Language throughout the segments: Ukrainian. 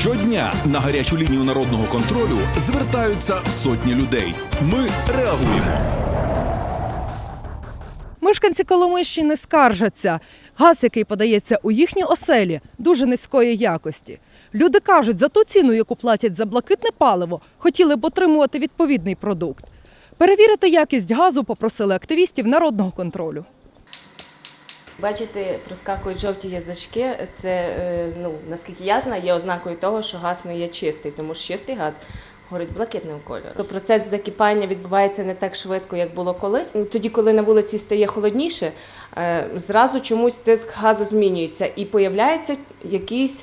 Щодня на гарячу лінію народного контролю звертаються сотні людей. Ми реагуємо. Мешканці Коломийщини скаржаться. Газ, який подається у їхні оселі, дуже низької якості. Люди кажуть, за ту ціну, яку платять за блакитне паливо, хотіли б отримувати відповідний продукт. Перевірити якість газу попросили активістів народного контролю. Бачите, проскакують жовті язички. Це, е, ну, наскільки я знаю, є ознакою того, що газ не є чистий, тому що чистий газ горить блакитним кольором. Процес закипання відбувається не так швидко, як було колись. Ну, Тоді, коли на вулиці стає холодніше, е, зразу чомусь тиск газу змінюється і появляється якийсь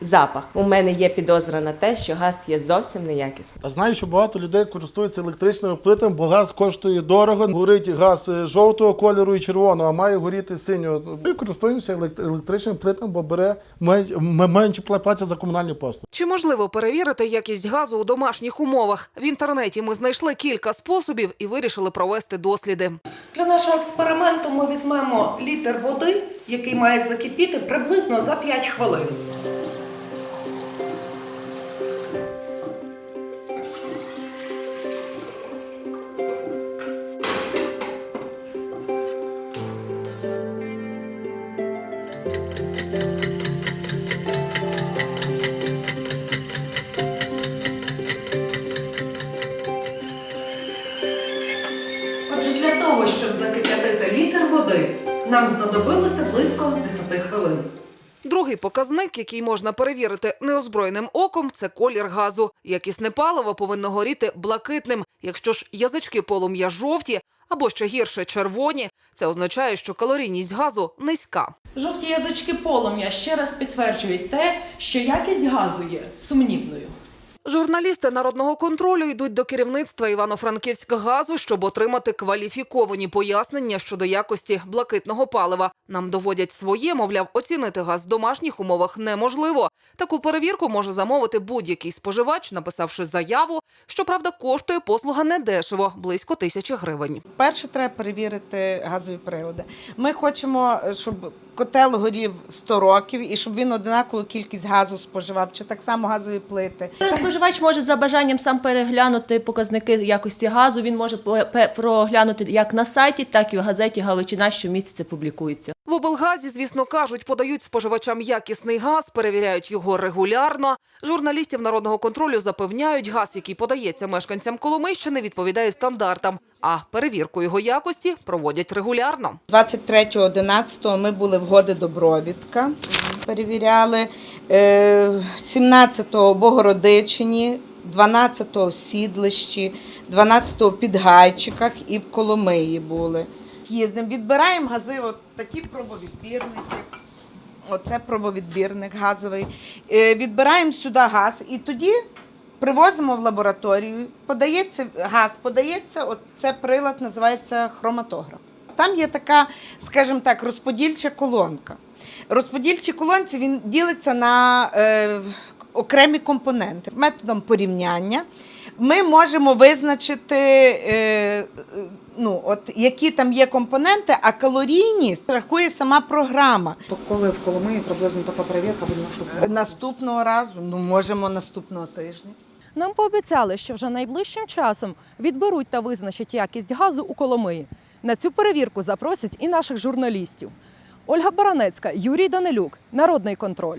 запах. У мене є підозра на те, що газ є зовсім неякісний. А знаю, що багато людей користуються електричними плитами, бо газ коштує дорого. Горить газ е, жовтого кольору і червоного, а має горіти синього. Ми користуємося елект- електричними плитами, бо бере менше пла- платять за комунальні послуги. Чи можливо перевірити якість газу у домашніх умовах? В інтернеті ми знайшли кілька способів і вирішили провести досліди. Для нашого експерименту ми візьмемо літр води, який має закипіти приблизно за 5 хвилин. Отже, для того, щоб закип'ятити літр води, нам знадобилося близько 10 хвилин. Другий показник, який можна перевірити неозброєним оком, це колір газу. Якісне паливо повинно горіти блакитним. Якщо ж язички полум'я жовті або ще гірше червоні, це означає, що калорійність газу низька. Жовті язички полум'я ще раз підтверджують те, що якість газу є сумнівною. Журналісти народного контролю йдуть до керівництва Івано-Франківська газу, щоб отримати кваліфіковані пояснення щодо якості блакитного палива. Нам доводять своє, мовляв, оцінити газ в домашніх умовах неможливо. Таку перевірку може замовити будь-який споживач, написавши заяву. Щоправда, коштує послуга недешево близько тисячі гривень. Перше треба перевірити газові прилади. Ми хочемо, щоб котел горів 100 років і щоб він однакову кількість газу споживав, чи так само газові плити. Споживач може за бажанням сам переглянути показники якості газу. Він може проглянути як на сайті, так і в газеті Галичина щомісяця публікується. В облгазі, звісно, кажуть, подають споживачам якісний газ, перевіряють його регулярно. Журналістів народного контролю запевняють, газ, який подається мешканцям Коломийщини, відповідає стандартам. А перевірку його якості проводять регулярно. 23.11 ми були в Годи Добровідка, перевіряли. Е, 17-го Богородичині, 12-го Сідлищі, 12-го Підгайчиках і в Коломиї були. Їздимо, відбираємо гази, от такі пробовідбірники. Оце пробовідбірник газовий. Е, Відбираємо сюди газ і тоді привозимо в лабораторію. Подається газ, подається, от прилад називається хроматограф. Там є така, скажімо так, розподільча колонка. Розподільчі колонці він ділиться на е, окремі компоненти. Методом порівняння ми можемо визначити, е, ну, от, які там є компоненти, а калорійність рахує сама програма. Коли в Коломиї приблизно така перевірка буде наступна? Наступного разу, ну можемо наступного тижня. Нам пообіцяли, що вже найближчим часом відберуть та визначать якість газу у Коломиї. На цю перевірку запросять і наших журналістів. Ольга Баранецька, Юрій Данилюк, Народний контроль.